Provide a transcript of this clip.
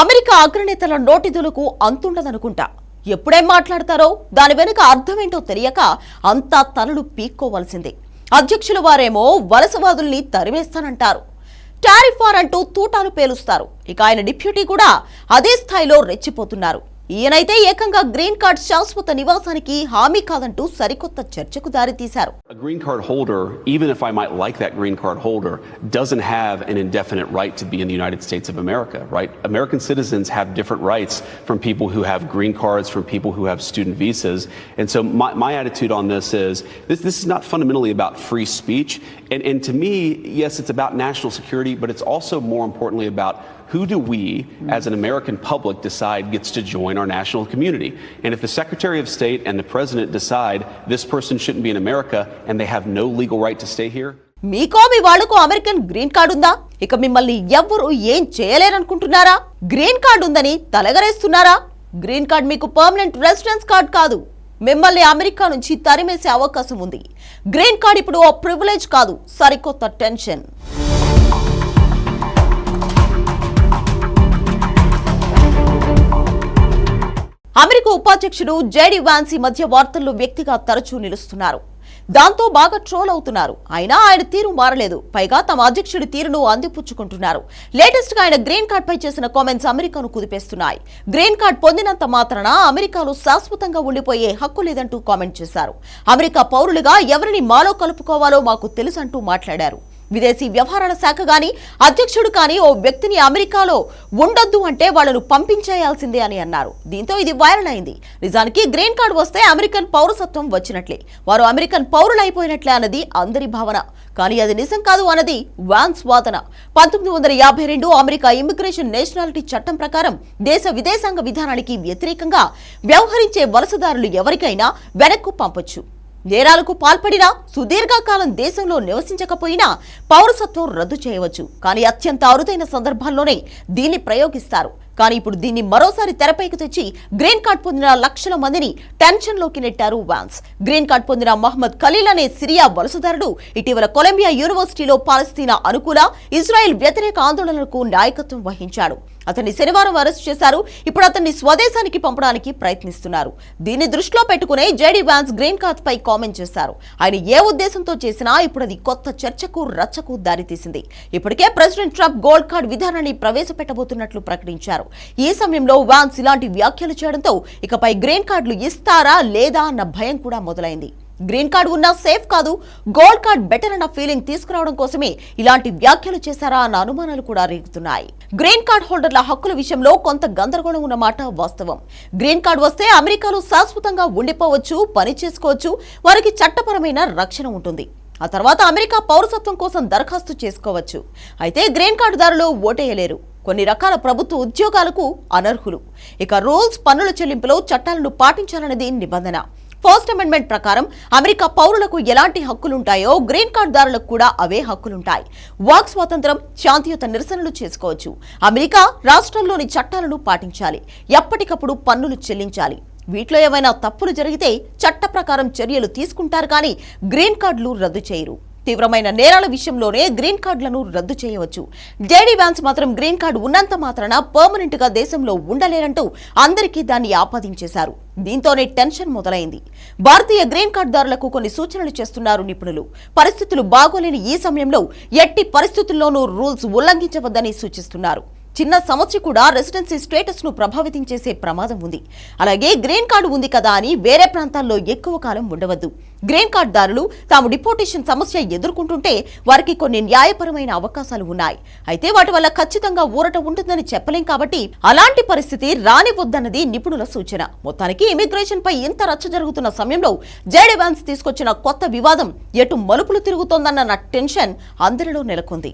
America అగ్రనేతల నోటిదులకు అంతుండదనుకుంటా. ఎప్పుడేం మాట్లాడతారో దాని వెనుక అర్థమేంటో తెలియక అంతా తలలు పీక్కోవలసిందే. అధ్యక్షుల వారేమో వలసవాదుల్ని తరిమేస్తానంటారు. టారిఫ్ వార్ అంటూ తూటాలు పేలుస్తారు. ఇక ఆయన డిప్యూటీ కూడా అదే స్థాయిలో రెచ్చిపోతున్నారు. ఈయనైతే ఏకంగా గ్రీన్ కార్డ్ శాశ్వత నివాసానికి హామీ కాదంటూ సరికొత్త చర్చకు దారితీశారు A green card holder, even if I might like that green card holder, doesn't have an indefinite right to be in the United States of America, right? American citizens have different rights from people who have green cards, from people who have student visas. And so my, my attitude on this is this, this is not fundamentally about free speech. And, and to me, yes, it's about national security, but it's also more importantly about who do we, as an American public, decide gets to join our national community? And if the Secretary of State and the President decide this person shouldn't be in America and they have no legal right to stay here, మీకో మీ వాళ్ళకు American green card ఉందా? ఇక మిమ్మల్ని ఎవ్వరు ఏం చేయలేరనుకుంటున్నారా? Green card ఉందని తలగరేస్తున్నారా? Green card మీకు పర్మనెంట్ రెసిడెన్స్ కార్డ్ కాదు. మిమ్మల్ని అమెరికా నుంచి తరిమేసే అవకాశం ఉంది. గ్రీన్ కార్డ్ ఇప్పుడు ఓ ప్రివిలేజ్ కాదు. సరికొత్త టెన్షన్ అమెరికా ఉపాధ్యక్షుడు జేడి వాన్సీ మధ్య వార్తల్లో వ్యక్తిగా తరచూ నిలుస్తున్నారు. దాంతో బాగా ట్రోల్ అవుతున్నారు. అయినా ఆయన తీరు మారలేదు. పైగా తమ అధ్యక్షుడి తీరును అందిపుచ్చుకుంటున్నారు. లేటెస్ట్గా ఆయన గ్రీన్ కార్డ్ పై చేసిన కామెంట్స్ అమెరికాను కుదిపేస్తున్నాయి. గ్రీన్ కార్డ్ పొందినంత మాత్రాన అమెరికాలో శాశ్వతంగా ఉండిపోయే హక్కు లేదంటూ కామెంట్ చేశారు. అమెరికా పౌరులుగా ఎవరిని మాలో కలుపుకోవాలో మాకు తెలుసంటూ మాట్లాడారు. విదేశీ వ్యవహారాల శాఖ గాని అధ్యక్షుడు కానీ ఓ వ్యక్తిని అమెరికాలో ఉండొద్దు అంటే వాళ్ళను పంపించేయాల్సిందే అని అన్నారు. దీంతో ఇది వైరల్ అయింది. నిజానికి గ్రీన్ కార్డు వస్తే అమెరికన్ పౌరసత్వం వచ్చినట్లే. వారు అమెరికన్ పౌరులు అయిపోయినట్లే అన్నది అందరి భావన. కానీ అది నిజం కాదు అన్నది వాన్స్ వాదన పంతొమ్మిది వందల యాభై రెండు అమెరికా ఇమిగ్రేషన్ నేషనాలిటీ చట్టం ప్రకారం దేశ విదేశాంగ విధానానికి వ్యతిరేకంగా వ్యవహరించే వలసదారులు ఎవరికైనా వెనక్కు పంపొచ్చు. నేరాలకు పాల్పడినా సుదీర్ఘకాలం దేశంలో నివసించకపోయినా పౌరసత్వం రద్దు చేయవచ్చు. కానీ అత్యంత అరుదైన సందర్భాల్లోనే దీన్ని ప్రయోగిస్తారు. కానీ ఇప్పుడు దీన్ని మరోసారి తెరపైకి తెచ్చి గ్రీన్ కార్డ్ పొందిన లక్షల మందిని టెన్షన్లోకి నెట్టారు వాన్స్ గ్రీన్ కార్డ్ పొందిన మహమ్మద్ ఖలీల్ అనే సిరియా వలసదారుడు ఇటీవల కొలంబియా యూనివర్సిటీలో పాలస్తీనా అనుకూల ఇజ్రాయెల్ వ్యతిరేక ఆందోళనలకు నాయకత్వం వహించాడు. అతన్ని శనివారం అరెస్ట్ చేశారు. ఇప్పుడు అతన్ని స్వదేశానికి పంపడానికి ప్రయత్నిస్తున్నారు. దీన్ని దృష్టిలో పెట్టుకునే జేడీ వాన్స్ గ్రీన్ కార్డ్ పై కామెంట్ చేశారు. ఆయన ఏ ఉద్దేశంతో చేసినా ఇప్పుడు అది కొత్త చర్చకు రచ్చకు దారితీసింది. ఇప్పటికే ప్రెసిడెంట్ ట్రంప్ గోల్డ్ కార్డ్ విధానాన్ని ప్రవేశపెట్టబోతున్నట్లు ప్రకటించారు. ఈ సమయంలో వాన్స్ ఇలాంటి వ్యాఖ్యలు చేయడంతో ఇకపై గ్రీన్ కార్డులు ఇస్తారా లేదా అన్న భయం కూడా మొదలైంది. గ్రీన్ కార్డ్ ఉన్నా సేఫ్ కాదు గోల్డ్ కార్డ్ బెటర్ అన్న ఫీలింగ్ తీసుకురావడం కోసమే ఇలాంటి వ్యాఖ్యలు చేశారా అన్న అనుమానాలు కూడా రేగుతున్నాయి. గ్రీన్ కార్డ్ హోల్డర్ల హక్కుల విషయంలో కొంత గందరగోళం ఉన్నమాట వాస్తవం. గ్రీన్ కార్డ్ వస్తే అమెరికాలో శాశ్వతంగా ఉండిపోవచ్చు పని చేసుకోవచ్చు వారికి చట్టపరమైన రక్షణ ఉంటుంది. ఆ తర్వాత అమెరికా పౌరసత్వం కోసం దరఖాస్తు చేసుకోవచ్చు. అయితే గ్రీన్ కార్డుదారులు ఓటేయలేరు. కొన్ని రకాల ప్రభుత్వ ఉద్యోగాలకు అనర్హులు. ఇక రూల్స్ పన్నుల చెల్లింపులో చట్టాలను పాటించాలన్నది నిబంధన. ఫస్ట్ అమెండ్మెంట్ ప్రకారం అమెరికా పౌరులకు ఎలాంటి హక్కులుంటాయో గ్రీన్ కార్డ్ దారులకు కూడా అవే హక్కులుంటాయి. వాక్ స్వాతంత్రం శాంతియుత నిరసనలు చేసుకోవచ్చు. అమెరికా రాష్ట్రంలోని చట్టాలను పాటించాలి. ఎప్పటికప్పుడు పన్నులు చెల్లించాలి. వీటిలో ఏమైనా తప్పులు జరిగితే చట్ట ప్రకారం చర్యలు తీసుకుంటారు కానీ గ్రీన్ కార్డులు రద్దు చేయరు. తీవ్రమైన నేరాల విషయంలోనే గ్రీన్ కార్డులను రద్దు చేయవచ్చు. జేడీ వ్యాన్స్ మాత్రం గ్రీన్ కార్డు ఉన్నంత మాత్రాన పర్మనెంట్గా దేశంలో ఉండలేరంటూ అందరికీ దాన్ని ఆపాదించేశారు. దీంతోనే టెన్షన్ మొదలైంది. భారతీయ గ్రీన్ కార్డుదారులకు కొన్ని సూచనలు చేస్తున్నారు నిపుణులు. పరిస్థితులు బాగోలేని ఈ సమయంలో ఎట్టి పరిస్థితుల్లోనూ రూల్స్ ఉల్లంఘించవద్దని సూచిస్తున్నారు. చిన్న సమస్య కూడా రెసిడెన్సీ స్టేటస్ను ప్రభావితం చేసే ప్రమాదం ఉంది. అలాగే గ్రీన్ కార్డు ఉంది కదా అని వేరే ప్రాంతాల్లో ఎక్కువ కాలం ఉండవద్దు. గ్రీన్ కార్డ్ దారులు తాము డిపోర్టేషన్ సమస్య ఎదుర్కొంటుంటే వారికి కొన్ని న్యాయపరమైన అవకాశాలు ఉన్నాయి. అయితే వాటి వల్ల ఖచ్చితంగా ఊరట ఉంటుందని చెప్పలేం కాబట్టి అలాంటి పరిస్థితి రానివద్దన్నది నిపుణుల సూచన. మొత్తానికి ఇమిగ్రేషన్ పై ఇంత రచ్చ జరుగుతున్న సమయంలో జేడీ వ్యాన్స్ తీసుకొచ్చిన కొత్త వివాదం ఎటు మలుపులు తిరుగుతోందన్న టెన్షన్ అందరిలో నెలకొంది.